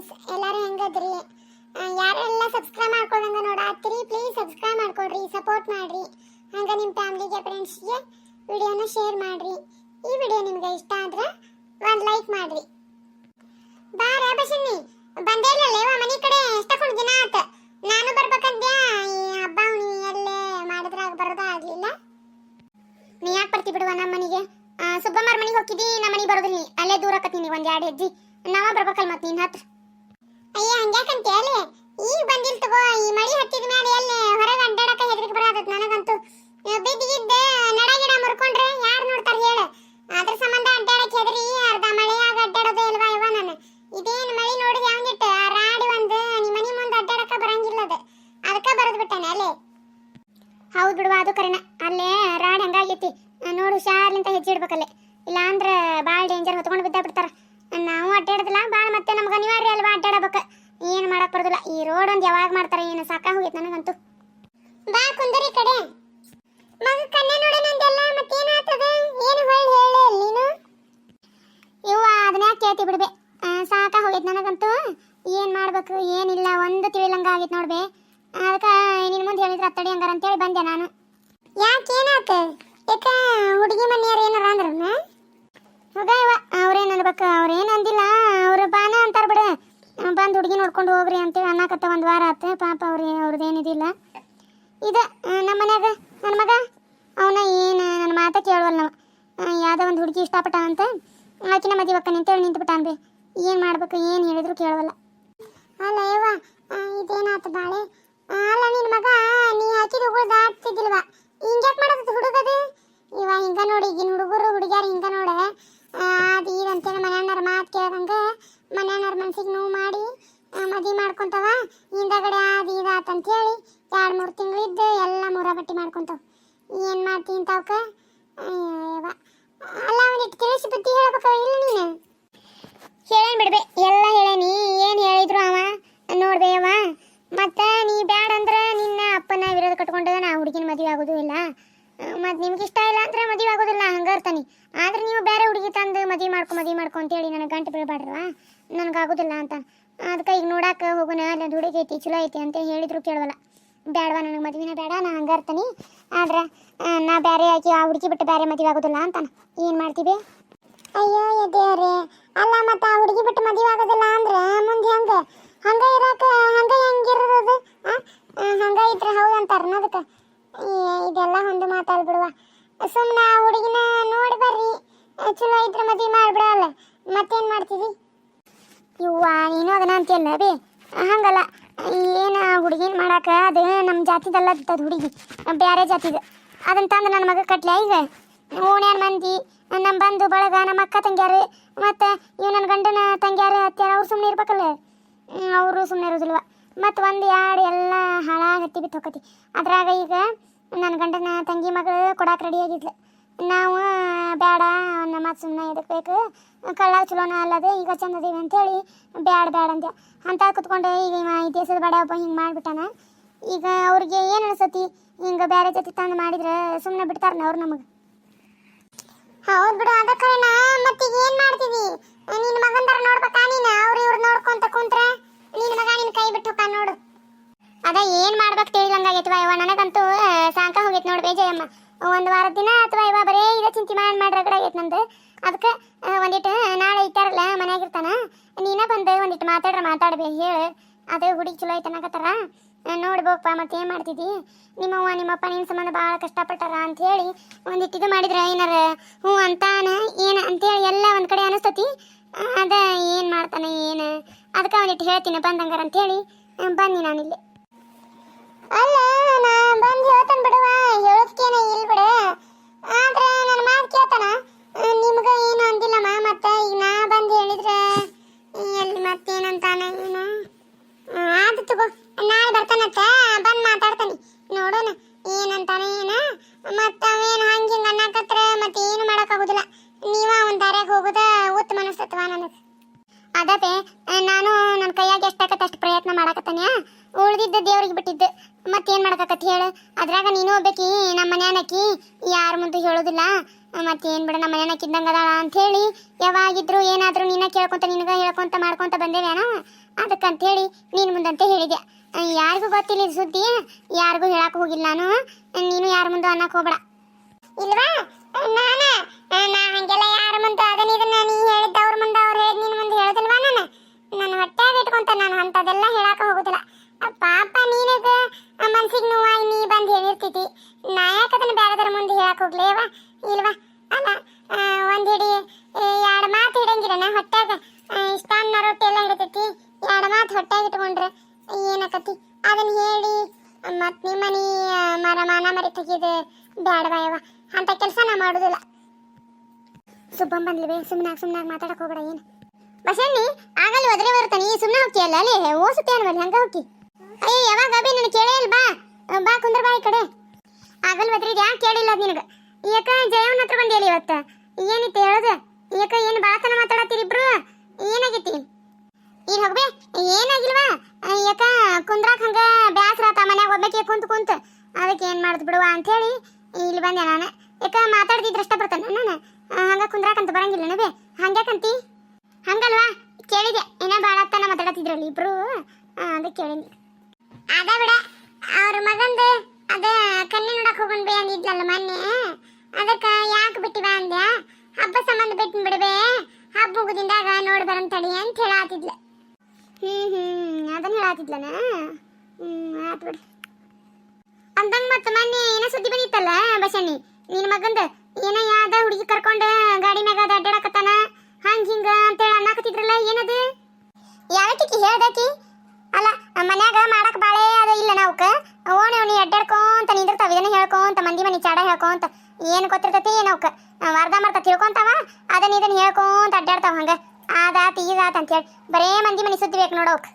Friends ಎಲ್ಲರೂ ಹೆಂಗದ್ರಿ? ಯಾರೆಲ್ಲ ಸಬ್ಸ್ಕ್ರೈಬ್ ಮಾಡ್ಕೊಳಂಗ ನೋಡಾತ್ರಿ ಪ್ಲೀಸ್ ಸಬ್ಸ್ಕ್ರೈಬ್ ಮಾಡ್ಕೊಡ್ರಿ ಸಪೋರ್ಟ್ ಮಾಡ್ರಿ. ಹಂಗ ನಿಮ್ಮ ಫ್ಯಾಮಿಲಿಗೆ ಫ್ರೆಂಡ್ಸ್ಗೆ ವಿಡಿಯೋನ ಶೇರ್ ಮಾಡ್ರಿ. ಈ ವಿಡಿಯೋ ನಿಮ್ಗೆ ಇಷ್ಟ ಆದ್ರೆ ಒಂದು ಲೈಕ್ ಮಾಡ್ರಿ. ಬಾರ ಬಸನ್ನಿ ಬಂದೇ ಇಲ್ಲ ಲೇವ ಮನೆ ಕಡೆ ಎಷ್ಟಕ್ಕೊಂದು ದಿನ ಆತ? ನಾನು ಬರ್ಬೇಕಂದ್ಯಾ? ಈ ಹಬ್ಬ ಹುಣ್ಣಿ ಎಲ್ಲೇ ಮಾಡಿದ್ರಾಗ ಬರೋದ ಆಗ್ಲಿಲ್ಲ? ನೀ ಯಾಕೆ ಬರ್ತಿ ಬಿಡುವ ನಮ್ಮ ಮನೆಗೆ? ಸುಬ್ಬಮ್ಮರ ಮನೆಗೆ ಹೋಗಿದ್ದಿ ನಮ್ಮ ಮನೆಗೆ ಬರೋದಿಲ್ಲ ಅಲ್ಲೇ ದೂರ ಆಕತ್ತೀನಿ ಒಂದೆರಡು ಎರಡು ಹೆಜ್ಜಿ. ನಾವ ಬರ್ಬೇಕಲ್ಲ ಮತ್ತೆ ನಿನ್ನ ಹತ್ರ. ಅಯ್ಯ, ಹಂಗ್ಯಾಕಂತ ಹೇಳಿ ಈಗ ಬಂದಿಲ್ ತಗೋ, ಈ ಮಳಿ ಹತ್ತಿದ ಮೇಲೆ ಎಲ್ಲಿ ಹೊರಗೆ ಅಡ್ಡಾಡಕ ಹೆದರಿಕೆ ಬರತೈತ್ ನನಗಂತೂ. ಬಿದ್ದಿಗಿದ್ದ ನಡ ಗಿಡ ಮುರ್ಕೊಂಡ್ರೆ ಯಾರು ನೋಡ್ತಾರ ಹೇಳು. ಅದ್ರ ಸಂಬಂಧ ಅಡ್ಡಾಡಕ್ ಹೆದರಿ, ಅರ್ಧ ಮಳೆಯಾಗ ಅಡ್ಡಾಡೋದೇ ಇಲ್ವಾ ಇವ ನಾನು. ಇದೇನು ಮಳಿ ನೋಡಿದ ಯಾವಂದಿಟ್ಟು? ಆ ರಾಡಿ ಒಂದು ನಿಮ್ಮ ಮುಂದೆ ಅಡ್ಡಾಡಕ ಬರಂಗಿಲ್ಲ ಅದು. ಅದಕ್ಕೆ ಬರದ್ ಬಿಟ್ಟಾನೆ ಅಲ್ಲೇ. ಹೌದು ಬಿಡುವ, ಅದು ಕರೆನ. ಅಲ್ಲೇ ರಾಡ್ ಹಂಗಾಗೈತಿ. ನೋಡು ಹುಷಾರ್ಲಿಂತ ಹೆಜ್ಜೆ ಇಲ್ಲ ಇಲ್ಲಾಂದ್ರೆ ಭಾಳ ಡೇಂಜರ್ ಹೊತ್ಕೊಂಡು ಬಿದ್ದ ಬಿಡ್ತಾರ ನಾವು ಅಡ್ಡಾಡೋದಿಲ್ಲ ಭಾಳ ಮತ್ತೆ ನಮ್ಗೆ ಅನಿವಾರ್ಯ ಅಲ್ವಾ ಅಡ್ಡಾಡಬೇಕು ಏನು ಮಾಡಕ್ ಬರೋದಿಲ್ಲ ಯಾವಾಗ ಮಾಡ್ತಾರೆ ಏನು ಸಾಕ ಹೋಗೈತೆ ನನಗಂತೂ. ಬಾ ಕುಂದರಿ ಕಡೆ. ಮಗ ಕನ್ನೆ ನೋಡೋಣಂದೆಲ್ಲ ಮತ್ತೇನಾಗ್ತದ? ಏನು ಹೊಳ್ಳಿ ಹೇಳಿ ನೀನು? ಇವ್ವ ಅದನ್ನ ಕೇಳ್ತಿ ಬಿಡ್ಬೆ? ಸಾಕ ಹೋಗೈತೆ ನನಗಂತೂ. ಏನು ಮಾಡ್ಬೇಕು, ಏನಿಲ್ಲ, ಒಂದು ತಿಳಿಲಂಗ ಆಗೈತೆ ನೋಡ್ಬೆ. ಅದಕ್ಕ ನಿನ್ನ ಮುಂದೆ ಹೇಳಿದ್ರ ಅತ್ತಡಿ ಹಂಗಾರ ಅಂತೇಳಿ ಬಂದೆ ನಾನು. ಯಾಕೆ ಏನಾತ? ಯಾಕ ಹುಡುಗಿ ಮನೆಯವ್ರು ಏನಾರ ಅಂದ್ರ ಹೋಗ ಇವ ಅವ್ರೇನು ಅನ್ಬೇಕು? ಅವ್ರೇನು ಅಂದಿಲ್ಲ, ಅವ್ರು ಬಂದು ಹುಡುಗಿ ನೋಡ್ಕೊಂಡು ಹೋಗ್ರಿ ಅಂತೇಳಿ ಅನ್ನಕತ್ತ ಒಂದು ವಾರ ಆತ. ಪಾಪ ಅವ್ರಿ ಅವ್ರದ್ದೇನಿದಿಲ್ಲ ಇದ ನಮ್ಮ ಮನ್ಯಾಗ ನನ್ನ ಮಗ, ಅವನ ಏನು ನನ್ನ ಮಾತ ಕೇಳುವಲ್ಲ ನಾವು. ಯಾವುದೋ ಒಂದು ಹುಡುಗಿ ಇಷ್ಟಪಟ್ಟ ಅಂತ. ಆಕಿನ ಮದಿವಕ್ಕ ನಿಂತೇಳಿ ನಿಂತ್ಬಿಟ್ಟಾನ ರೀ ಏನು ಮಾಡ್ಬೇಕು, ಏನು ಹೇಳಿದ್ರು ಕೇಳವಲ್ಲ. ಅಲ್ಲ, ಯವ್ವ ಇದೇನಾತ ಬಾಳೆ? ಅಲ್ಲ ನಿನ್ನ ಮಗ, ನೀ ಹಾಕಿದ ಹುಡುಗ ದಾಟ್ತಿದ್ದಿಲ್ವ ಹಿಂಗ್ಯಾಕ್ ಮಾಡೋದು ಹುಡುಗದು? ಇವ ಹಿಂಗ ನೋಡಿ, ಈಗಿನ ಹುಡುಗರು, ಹುಡುಗಿಯಾರು ಹಿಂಗ ನೋಡ. ಅದು ಇದಂತೇಳಿ ಮನೆಯಣ್ಣರ ಮಾತು ಕೇಳ್ದಂಗ ಮನೆಯಣ್ಣರ ಮನ್ಸಿಗೆ ನೋವು ಮಾಡಿ ಮದುವೆ ಮಾಡ್ಕೊಂತವ, ಹಿಂದಗಡೆ ಅದು ಇದಾತ ಅಂತೇಳಿ ಎರಡು ಮೂರು ತಿಂಗಳು ಇದ್ದು ಎಲ್ಲ ಮೂರ ಬಟ್ಟಿ ಮಾಡ್ಕೊಂತಾವ. ಏನು ಮಾಡ್ತಿ ಇಂಥವಕ್ಕ ಅಲ್ಲ ಅವನಿಟ್ಟು ತಿಳಿಸಿ ಬುದ್ಧಿ ಹೇಳ್ಬೇಕು ಇಲ್ಲ ನೀನು ಹೇಳೇನ್ ಬಿಡ್ಬೆ ಎಲ್ಲ ಹೇಳೇನಿ ಏನು ಹೇಳಿದ್ರು ಅವ ನೋಡ್ಬೆ ಅವ ಮತ್ತೆ ನೀ ಬ್ಯಾಡ ಅಂದ್ರ ನಿನ್ನ ಅಪ್ಪನ ವಿರೋಧ ಕಟ್ಕೊಂಡು ನಾ ಹುಡುಗಿನ ಮದುವೆ ಆಗೋದು ಇಲ್ಲ ಮತ್ತು ನಿಮ್ಗೆ ಇಷ್ಟ ಇಲ್ಲ ಅಂದ್ರೆ ಮದುವೆ ಆಗೋದಿಲ್ಲ ಹಂಗೆ ಇರ್ತಾನೆ ಆದ್ರೆ ನೀವು ಬೇರೆ ಹುಡುಗಿ ತಂದು ಮದುವೆ ಮಾಡ್ಕೊ ಮದುವೆ ಮಾಡ್ಕೊ ಅಂತೇಳಿ ನನಗೆ ಗಂಟು ಬೀಳ್ಬಾಡ್ರವ ನನಗೆ ಆಗೋದಿಲ್ಲ ಅಂತ. ಅದಕ್ಕೆ ಈಗ ನೋಡಕ್ಕೆ ಹೋಗೋಣ, ಅಲ್ಲಿ ಹುಡುಗಿ ಐತಿ, ಚಲೋ ಐತಿ ಅಂತ ಹೇಳಿದ್ರು ಕೇಳವಲ್ಲ. ಬೇಡವಾ ನನಗೆ ಮದುವೆನ ಬೇಡ, ನಾ ಹಂಗೆ ಇರ್ತೀನಿ. ಆದ್ರೆ ನಾ ಬೇರೆ ಆಕಿ ಆ ಹುಡುಗಿ ಬಿಟ್ಟು ಬೇರೆ ಮದುವೆ ಆಗೋದಿಲ್ಲ ಅಂತಾನ. ಏನು ಮಾಡ್ತೀವಿ? ಅಯ್ಯೋ ದೇವ್ರೆ. ಅಲ್ಲ ಮತ್ತೆ ಆ ಹುಡುಗಿ ಬಿಟ್ಟು ಮದುವೆ ಆಗೋದಿಲ್ಲ ಅಂದ್ರೆ ಮುಂದೆ ಹೆಂಗೆ? ಹಂಗೆ ಇರಕ್ಕೆ ಹಂಗೆ ಹೆಂಗಿರೋದು? ಹಂಗೆ ಇದ್ರೆ ಹೌದು ಅಂತಾರ ಅದಕ್ಕೆ? ಇದೆಲ್ಲ ಒಂದು ಮಾತಾಡ್ಬಿಡುವ. ಸುಮ್ಮನೆ ಆ ಹುಡುಗಿನ ನೋಡಿ ಬರ್ರಿ. ಚಲೋ ಇದ್ರೆ ಮದ್ವೆ ಮಾಡ್ಬಿಡಲ್ಲ. ಮತ್ತೇನ್ ಮಾಡ್ತೀವಿ? ಇವ್ವ ನೀನು ಅದನ್ನ ಅಂತೀಯಲ್ಲ ಬೇ? ಹಂಗಲ್ಲ. ಏನು ಹುಡುಗಿನ ಮಾಡಾಕ? ಅದು ನಮ್ಮ ಜಾತಿದಲ್ಲ ಅದು ಹುಡುಗಿ. ಬೇರೆ ಜಾತಿದ. ಅದನ್ನ ತಂದು ನನ್ನ ಮಗ ಕಟ್ಲೆ ಈಗ. ಓಣ್ಯಾನ ಮಂದಿ? ನಮ್ಮ ಬಂಧು, ಬಳಗ ನಮ್ಮ ಅಕ್ಕ ತಂಗ್ಯಾರು, ಮತ್ತು ಇವ್ ನನ್ನ ಗಂಡನ ತಂಗ್ಯಾರು ಅತ್ಯಾರ ಅವ್ರು ಸುಮ್ಮನೆ ಇರ್ಬೇಕಲ್ಲ. ಅವರು ಸುಮ್ಮನೆ ಇರೋದಿಲ್ವ. ಮತ್ತು ಒಂದು ಎರಡು ಎಲ್ಲ ಹಾಳಾಗಿ ಹತ್ತಿ ಬಿತ್ತು ಹೋಕತಿ ಅದ್ರಾಗ ಈಗ ನನ್ನ ಗಂಡನ ತಂಗಿ ಮಗಳು ಕೊಡಕ್ಕೆ ರೆಡಿ ಆಗಿದ್ಲು. ನಾವು ಬೇಡ ನಮ್ಮ ಸುಮ್ಮನೆ ಇದಕ್ಕೆ ಬೇಕು. ಕಳ್ಳ ಚಲೋನ ಅಲ್ಲದೆ ಈಗ ಚಂದ ಅದೀವಿ ಅಂತೇಳಿ ಬ್ಯಾಡ ಬ್ಯಾಡ ಅಂತ ಅಂತ ಕುತ್ಕೊಂಡು ಈಗ ಇವ ಈ ದೇಶದ ಬಡ ಒಬ್ಬ ಹಿಂಗೆ ಮಾಡಿಬಿಟ್ಟಾನ. ಈಗ ಅವ್ರಿಗೆ ಏನು ಅನಿಸತಿ? ಹಿಂಗೆ ಬೇರೆ ಜೊತೆ ತಂದು ಮಾಡಿದ್ರೆ ಸುಮ್ಮನೆ ಬಿಡ್ತಾರನ ಅವ್ರು ನಮಗೆ? ಹೌದು ಬಿಡು ಅದ ಮತ್ತೆ ಏನು ಮಾಡ್ತೀವಿ ನಿನ್ನ ಮಗಂದರ ನೋಡ್ಬೇಕಾ ನೀನು? ಅವ್ರು ಇವ್ರು ನೋಡ್ಕೊಂತ ಕುಂತ್ರೆ ನಿನ್ನ ಮಗ ನಿನ್ನ ಕೈ ಬಿಟ್ಟು ಹೋಗ ನೋಡು. ಅದ ಏನ್ ಮಾಡ್ಬೇಕು ತಿಳಿದಂಗಾಗೈತಿ ಯವ್ವ ನನಗಂತೂ ಒಂದು ವಾರ ದಿನ ಅಥವಾ ಇವ ಬರೇ ಇದೇ ಚಿಂತೆ ಮಾಡಿ ಮಾಡ್ರೆ ಕಡೆ ಆಗೈತೆ ನಂದು. ಅದಕ್ಕೆ ಒಂದಿಟ್ಟು ನಾಳೆ ಇಟ್ಟಾರಲ್ಲ, ಮನ್ಯಾಗ ಇರ್ತಾನ. ನೀನ ಬಂದು ಒಂದಿಟ್ಟು ಮಾತಾಡ್ರ, ಮಾತಾಡ್ಬೇ, ಹೇಳು. ಅದು ಹುಡುಗಿ ಚಲೋ ಐತೆ ಅನ್ನಕತ್ತಾರ ನೋಡ್ಬೋಪ್ಪ ಮತ್ತೆ ಏನು ಮಾಡ್ತಿದ್ದಿ ನಿಮ್ಮವ್ವ, ನಿಮ್ಮಪ್ಪ ನಿನ್ನ ಸಂಬಂಧ ಭಾಳ ಕಷ್ಟಪಟ್ಟಾರ ಅಂತ ಹೇಳಿ ಒಂದಿಟ್ಟು ಇದು ಮಾಡಿದ್ರೆ ಏನಾರ ಹ್ಞೂ ಅಂತಾನ, ಏನು ಅಂತೇಳಿ ಎಲ್ಲ ಒಂದು ಕಡೆ ಅನಿಸ್ತತಿ. ಅದ ಏನು ಮಾಡ್ತಾನೆ, ಏನು? ಅದಕ್ಕೆ ಒಂದಿಟ್ಟು ಹೇಳ್ತೀನಿ, ಬಂದಂಗಾರ ಅಂತೇಳಿ ಬನ್ನಿ ನಾನಿಲ್ಲಿ. ಅಲ್ಲ ನಾ ಬಂದು ಹೇಳ್ತಾನೆ ಬಿಡುವ ಹೇಳೋದಕ್ಕೇನ ಇಲ್ಲ ಬಿಡು. ಆದ್ರೆ ನನ್ನ ಮಾತು ಕೇಳ್ತಾನ ನಿಮ್ಗೆ ಏನು ಅಂದಿಲ್ಲಮ್ಮ ಮತ್ತೆ ಈಗ ನಾ ಬಂದು ಹೇಳಿದ್ರೆ ಎಲ್ಲಿ ಮತ್ತೇನಂತಾನ ಏನು ಆಯ್ತು ತಗೋ ನಾಳೆ ಬರ್ತಾನತ್ತ ಬಂದು ಮಾತಾಡ್ತಾನೆ ನೋಡೋಣ ಏನಂತಾನೆ ಏನ ಮತ್ತೆ ಅವೇನು ಹಂಗೆ ಹಿಂಗೆ ಅನ್ನಕತ್ರ ಮತ್ತೆ ಏನು ಮಾಡೋಕ್ಕಾಗೋದಿಲ್ಲ ನೀವ ಅವನ ದಾರ್ಯಾಗ ಹೋಗೋದ ಉತ್ತಮ ಅನಿಸ್ತತ್ವ ನನಗೆ ಅದಪೆ ನಾನು ನನ್ನ ಕೈಯಾಗ ಎಷ್ಟಾಗತ್ತೆ ಅಷ್ಟು ಪ್ರಯತ್ನ ಮಾಡಕತ್ತಾನೆ ಉಳ್ದಿದ್ದ ದೇವ್ರಿಗೆ ಬಿಟ್ಟಿದ್ದು ಮತ್ತೇನು ಮಾಡಕತ್ತಿ ಹೇಳು ಅದ್ರಾಗ ನೀನು ಹೋಗ್ಬೇಕಿ ನಮ್ಮ ಮನ್ಯಾನಕ್ಕಿ ಯಾರ ಮುಂದೆ ಹೇಳೋದಿಲ್ಲ. ಮತ್ತೇನು ಬಿಡ, ನಮ್ಮ ಮನ್ಯಾನಕ್ಕೆ ಇದ್ದಂಗೆ ಅಂತ ಹೇಳಿ, ಯಾವಾಗಿದ್ರು ಏನಾದರೂ ನೀನ ಕೇಳ್ಕೊಂತ, ನಿನಗೆ ಹೇಳ್ಕೊಂತ, ಮಾಡ್ಕೊಂತ ಬಂದೇವೇನ ಅದಕ್ಕಂತೇಳಿ ನೀನು ಮುಂದಂತೆ ಹೇಳಿದೆ ಯಾರಿಗೂ ಗೊತ್ತಿಲ್ಲ ಇದು ಸುದ್ದಿ, ಯಾರಿಗೂ ಹೇಳಕ್ ಹೋಗಿಲ್ಲ ನಾನು. ನೀನು ಯಾರ ಮುಂದೆ ಅನ್ನಕ್ ಹೋಗ್ಬೇಡ. ಇಲ್ವಾ? ನಾನ, ನಾ ಹಂಗೆಲ್ಲ ಯಾರ ಮುಂದೆ ಅದನ್ನ ಇದನ್ನ ನೀ ಹೇಳಿದ್ದ ಅವ್ರ ಮುಂದೆ ಅವ್ರು ಹೇಳಿದ ನಿನ್ನ ಮುಂದೆ ಹೇಳೋದಿಲ್ವಾ ನಾನು? ನನ್ನ ಹೊಟ್ಟೆ ಇಟ್ಕೊಂತ, ನಾನು ಅಂತದೆಲ್ಲ ಹೇಳಾಕ ಹೋಗುದಿಲ್ಲ. ಪಾಪ ಇಟ್ಕೊಂಡ್ರೆ ಏನಾಕತಿ? ಅದನ್ನ ಹೇಳಿ ಮತ್ ನಿಮ್ಮ ಮನಿ ಆ, ಮರ ಮಾನ ಮರಿ ತೆಗಿದು ಬ್ಯಾಡವಾ ಅಂತ ಕೆಲಸ ನಾ ಮಾಡೋದಿಲ್ಲ. ಸುಬ್ಬಂ ಬಂದ್ಲಿವೆ ಸುಮ್ಮನಾಗ ಸುಮ್ಮನಾಗ ಮಾತಾಡಕ್ ಹೋಗಬೇಡ ಏನು. ಬಸಣ್ಣಿ ಆಗಲ್ಲಿ ಒದ್ರೆ ಬರ್ತಾನೆ. ಈ ಸುಮ್ಮನೆ ಹೋಗ್ತೀಯಲ್ಲ ಅಲ್ಲಿ ಓಸುತ್ತೆ ಅನ್ಬಲ್ಲಿ ಹಂಗ ಹೋಗಿ ಅಯ್ಯ ಯಾವಾಗ ಅಭಿ ನನಗೆ ಕೇಳೇ ಇಲ್ಲ ಬಾ. ಬಾ ಕುಂದ್ರ ಬಾ ಈ ಕಡೆ. ಆಗಲ್ ಯಾ ಕೇಳಿಲ್ಲ ಅದ್ ನಿನಗ? ಯಾಕ ಹತ್ರ ಬಂದಿಯಲ್ಲ ಇವತ್ತ? ಏನಿತ್ತು ಹೇಳೋದು? ಯಾಕ ಏನು ಬಾಳತನ ಮಾತಾಡತ್ತೀರಿ ಇಬ್ರು ಏನಾಗೈತಿ ಈಗ ಹೋಗ್ಬೇ ಏನಾಗಿಲ್ವಾ ಯಾಕ ಕುಂದ್ರಾಕ್ ಹಂಗ ಬ್ಯಾಸ್ರ ಆತ ಮನ್ಯಾಗ ಒಬ್ಬಕ್ಕೆ ಕುಂತ ಕುಂತ ಅದಕ್ಕೆ ಏನ್ ಮಾಡುದು ಬಿಡುವ ಅಂತೇಳಿ ಇಲ್ಲಿ ಬಂದೆ ನಾನು ಯಾಕ ಮಾತಾಡ್ತಿದ್ರೆ ಇಷ್ಟ ಬರ್ತಾನೆ ನಾನು ಆ, ಹಂಗ ನಬೆ ಹಂಗ್ಯಾಕಂತಿ ಹಂಗಲ್ವಾ? ಕೇಳಿದೆ. ಏನ ಬಾಳತ್ತನ ಮಾತಾಡತಿದ್ರಲ್ಲಿ ಇಬ್ರು. ಅದು ಕೇಳಿದ್ನಿ ಅದ ಬಿಡ, ಅವ್ರ ಮಗಂದು ಅದ ಕಣ್ಣಿ ನೋಡಕ್ ಹೋಗೋಣ ಬೇ ಅಂದಿದ್ಲಲ್ಲ ಮೊನ್ನೆ. ಅದಕ್ಕ ಯಾಕೆ ಬಿಟ್ಟಿವ ಅಂದ್ಯಾ? ಹಬ್ಬ ಸಂಬಂಧ ಬಿಟ್ಟು ಬಿಡಬೇ ಹಬ್ಬ ಮುಗುದಿಂದಾಗ ನೋಡಿ ಬರಂ ತಡಿ ಅಂತ ಹೇಳಾತಿದ್ಲ. ಹ್ಮ್ ಹ್ಮ್ ಅದನ್ನ ಹೇಳಾತಿದ್ಲನ? ಹ್ಮ್, ಆತ್ ಬಿಡು. ಅಂದಂಗ ಮತ್ತ ಮೊನ್ನೆ ಏನ ಸುದ್ದಿ ಬಂದಿತ್ತಲ್ಲ ಬಸಣ್ಣಿ, ನಿನ್ ಮಗಂದ? ಹೇಳ್ಕೊಂತ, ಮಂದಿ ಮನಿ ಚಾಡ ಹೇಳ್ಕೊಂತ, ಏನ್ ಗೊತ್ತಿರ್ತೈತಿ ಏನವ್ಕ ವಾರ್ದ ಮರ್ತ ತಿಳ್ಕೊಂತಾವ? ಅದನ್ನ ಇದನ್ನ ಹೇಳ್ಕೊಂತ ಅಡ್ಡಾಡ್ತಾವ ಹಂಗ. ಅದಾತ ಈದಾತ ಅಂತೇಳಿ. ಬರೇ ಮಂದಿ ಮನಿ ಸುದ್ದಿ ಬೇಕು ನೋಡೋಕ್.